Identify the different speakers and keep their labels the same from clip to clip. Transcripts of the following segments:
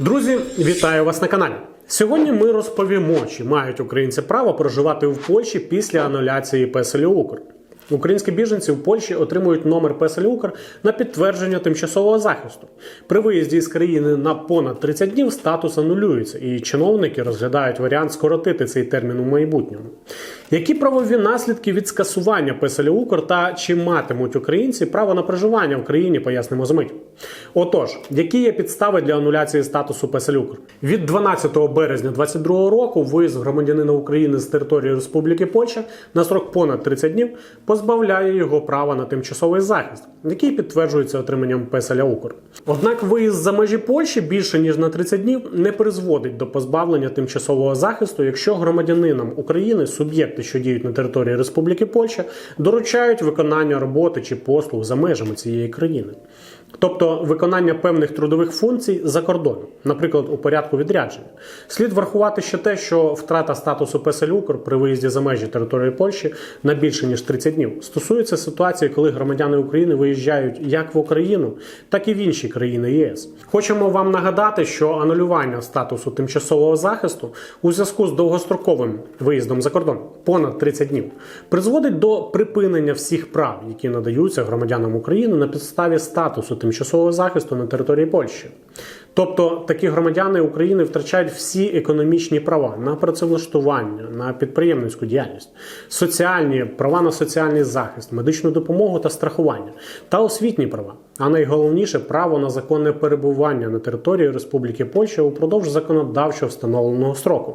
Speaker 1: Друзі, вітаю вас на каналі. Сьогодні ми розповімо, чи мають українці право проживати в Польщі після ануляції ПСЛ Укр. Українські біженці в Польщі отримують номер ПСЛ Укр на підтвердження тимчасового захисту. При виїзді з країни на понад 30 днів статус анулюється, і чиновники розглядають варіант скоротити цей термін у майбутньому. Які правові наслідки від скасування ПСЛ Укр та чи матимуть українці право на проживання в країні, пояснимо за мить. Отож, які є підстави для ануляції статусу ПСЛ Укр? Від 12 березня 2022 року виїзд громадянина України з території Республіки Польща на срок понад 30 днів позбавляє його права на тимчасовий захист, який підтверджується отриманням ПСЛ Укр. Однак виїзд за межі Польщі більше ніж на 30 днів не призводить до позбавлення тимчасового захисту, якщо громадянинам України суб'єкти, що діють на території Республіки Польща, доручають виконання роботи чи послуг за межами цієї країни. Тобто виконання певних трудових функцій за кордоном, наприклад, у порядку відрядження. Слід врахувати ще те, що втрата статусу ПСЛ Укр при виїзді за межі території Польщі на більше ніж 30 днів стосується ситуації, коли громадяни України виїжджають як в Україну, так і в інші країни ЄС. Хочемо вам нагадати, що анулювання статусу тимчасового захисту у зв'язку з довгостроковим виїздом за кордон понад 30 днів призводить до припинення всіх прав, які надаються громадянам України на підставі статусу тимчасового захисту на території Польщі. Тобто такі громадяни України втрачають всі економічні права на працевлаштування, на підприємницьку діяльність, соціальні права на соціальний захист, медичну допомогу та страхування та освітні права. А найголовніше право на законне перебування на території Республіки Польща упродовж законодавчо встановленого строку.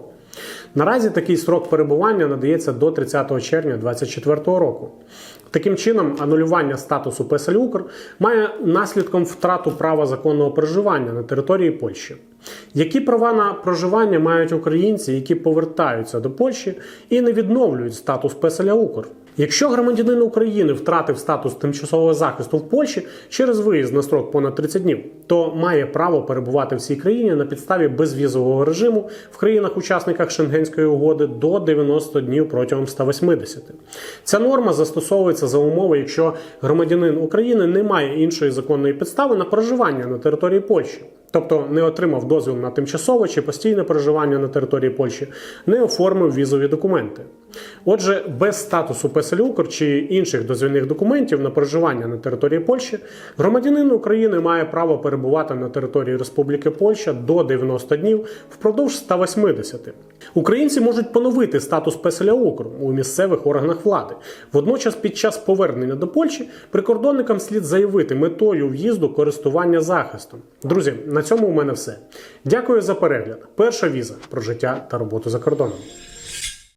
Speaker 1: Наразі такий строк перебування надається до 30 червня 2024 року. Таким чином, анулювання статусу Укр має наслідком втрату права законного проживання на території Польщі. Які права на проживання мають українці, які повертаються до Польщі і не відновлюють статус Укр? Якщо громадянин України втратив статус тимчасового захисту в Польщі через виїзд на строк понад 30 днів, то має право перебувати в цій країні на підставі безвізового режиму в країнах-учасниках Шенгенської угоди до 90 днів протягом 180. Ця норма застосовується за умови, якщо громадянин України не має іншої законної підстави на проживання на території Польщі. Тобто не отримав дозвіл на тимчасове чи постійне проживання на території Польщі, не оформив візові документи. Отже, без статусу ПСЛЮКР чи інших дозвільних документів на проживання на території Польщі громадянин України має право перебувати на території Республіки Польща до 90 днів впродовж 180. Українці можуть поновити статус Песеля округу у місцевих органах влади. Водночас, під час повернення до Польщі прикордонникам слід заявити метою в'їзду користування захистом. Друзі, на цьому у мене все. Дякую за перегляд. Перша віза про життя та роботу за кордоном.